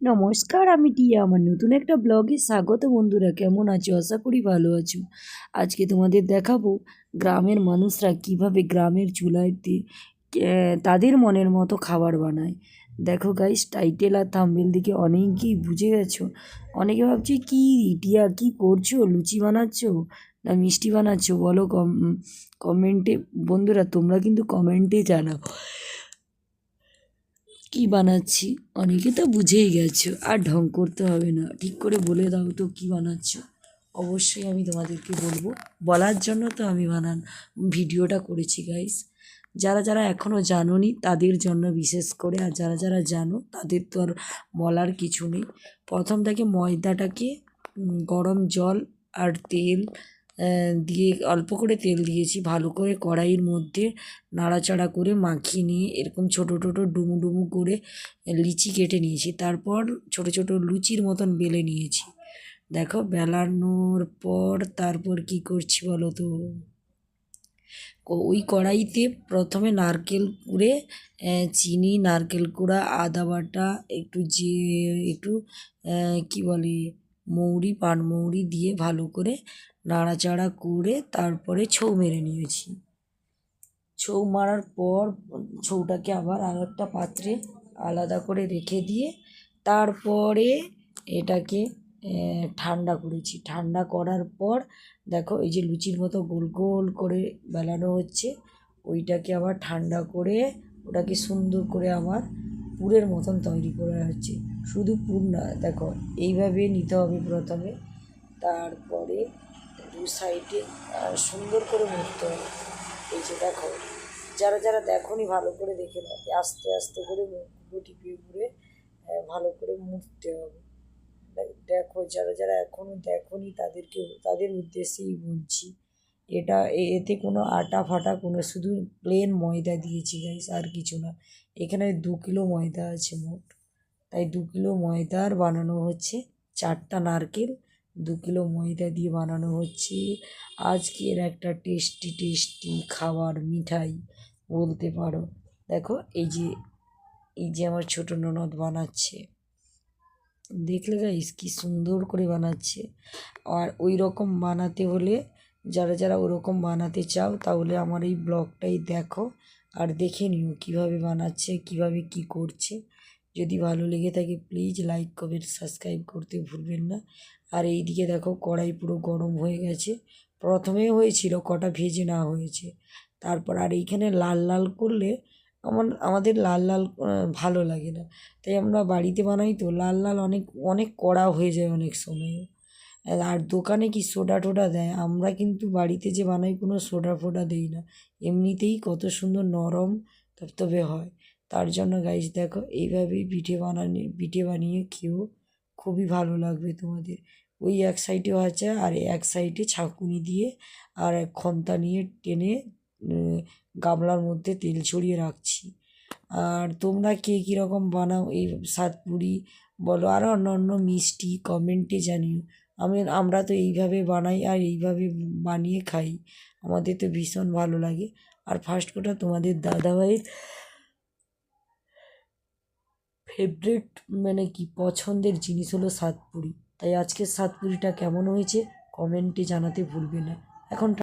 নমস্কার, আমি টিয়া। আমার নতুন একটা ব্লগে স্বাগত বন্ধুরা। কেমন আছো? আশা করি ভালো আছো। আজকে তোমাদের দেখাবো গ্রামের মানুষরা কীভাবে গ্রামের চুলাইতে তাদের মনের মতো খাবার বানায়। দেখো গাইস টাইটেল আর থাম্বেল দিকে অনেকেই বুঝে গেছো। অনেকে ভাবছে, কি টিয়া, কি করছ? লুচি বানাচ্ছো না মিষ্টি বানাচ্ছো? বলো কম, কমেন্টে। বন্ধুরা, তোমরা কিন্তু কমেন্টে জানাও। কি বানাচ্ছি? অনেকে তো বুঝেই গেছো। আর ঢং করতে হবে না। ঠিক করে বলে দাও তো কি বানাচ্ছ। অবশ্যই আমি তোমাদেরকে বলব। বলার জন্য তো আমি বানান, ভিডিওটা করেছি গাইস যারা যারা এখনও জানোনি, তাদের জন্য বিশেষ করে, আর যারা যারা জানো, তাদের তো আর বলার কিছু নেই। প্রথম থেকে ময়দাটাকে গরম জল আর তেল দিয়ে অল্প করে তেল দিয়েছি। ভালো করে কড়াইয়ের মধ্যে নাড়াচাড়া করে মাখিয়ে নিয়ে এরকম ছোটো ছোটো ডুমু ডুমু করে লিচি কেটে নিয়েছি। তারপর ছোটো ছোটো লুচির মতন বেলে নিয়েছি। দেখো, বেলানোর পর তারপর কি করছি বলো তো? ওই কড়াইতে প্রথমে নারকেল কুড়ে চিনি, নারকেল কুড়া, আদা বাটা, একটু যে, একটু কি বলে? মৌরি পান মৌরি দিয়ে ভালো করে নাড়াচাড়া করে তারপরে ছৌ মেরে নিয়েছি। ছৌ মারার পর ছৌটাকে আবার আর একটা পাত্রে আলাদা করে রেখে দিয়ে তারপরে এটাকে ঠান্ডা করেছি। ঠান্ডা করার পর দেখো এই যে লুচির মতো গোল গোল করে বেলানো হচ্ছে, ওইটাকে আবার ঠান্ডা করে ওটাকে সুন্দর করে আমার পুরের মতন তৈরি করা হচ্ছে। শুধু পুর না, দেখো, এইভাবে নিতে হবে প্রথমে, তারপরে দু সাইডে সুন্দর করে মুড়তে হবে। এই যে দেখো, যারা যারা দেখোনি ভালো করে দেখে নাও আস্তে আস্তে করে মুখগুলো টিপিয়ে ঘুরে ভালো করে মুড়তে হবে। দেখো, যারা যারা এখনও দেখোনি তাদেরকে তাদের উদ্দেশ্যেই বলছি এটা এতে কোনো আটা ফাটা কোনো, শুধু প্লেন ময়দা দিয়েছি গাইস আর কিছু না। এখানে দু কিলো ময়দা আছে মোট। তাই দু কিলো ময়দার বানানো হচ্ছে চারটা নারকেল, দু কিলো ময়দা দিয়ে বানানো হচ্ছে। আজকের একটা টেস্টি টেস্টি খাবার, মিঠাই বলতে পারো। দেখো, এই যে এই যে আমার ছোটো ননদ বানাচ্ছে। দেখলে গাইস কি সুন্দর করে বানাচ্ছে। আর ওই রকম বানাতে হলে যারা যারা ওরকম বানাতে চাও তাহলে আমার এই ব্লগটাই দেখো আর দেখে নিও কীভাবে বানাচ্ছে, কীভাবে কি করছে। যদি ভালো লেগে থাকে প্লিজ লাইক কমেন্ট সাবস্ক্রাইব করতে ভুলবেন না। আর এই দিকে দেখো কড়াই পুরো গরম হয়ে গেছে। প্রথমে হয়েছিল কটা ভেজে না হয়েছে। তারপর আর এইখানে লাল লাল করলে আমার, আমাদের লাল লাল ভালো লাগে না। তাই আমরা বাড়িতে বানাই তো লাল লাল অনেক অনেক কড়া হয়ে যায় অনেক সময়। আর দোকানে কি সোডা টোডা দেয়? আমরা কিন্তু বাড়িতে যে বানাই কোনো সোডা ফোডা দেই না। এমনিতেই কত সুন্দর নরম তবে হয়। তার জন্য গাইস দেখো, এইভাবেই পিঠে বানানি, পিঠে বানিয়ে খেয়েও খুবই ভালো লাগবে তোমাদের। ওই এক সাইডেও আছে আর এক সাইডে ছাঁকুনি দিয়ে আর এক খন্তা নিয়ে টেনে গামলার মধ্যে তেল ছড়িয়ে রাখছি। আর তোমরা কে কীরকম বানাও? এই সাতপুরি বলো আরও অন্য অন্য মিষ্টি কমেন্টে জানিও। আমি আমরা তো এইভাবে বানাই আর এইভাবে বানিয়ে খাই। আমাদের তো ভীষণ ভালো লাগে। আর ফার্স্ট কোটা তোমাদের দাদাভাইয়ের ফেভারিট মানে কি পছন্দের জিনিস হলো সাতপুরি। তাই আজকের সাতপুরিটা কেমন হয়েছে? কমেন্টে জানাতে ভুলবে না। এখন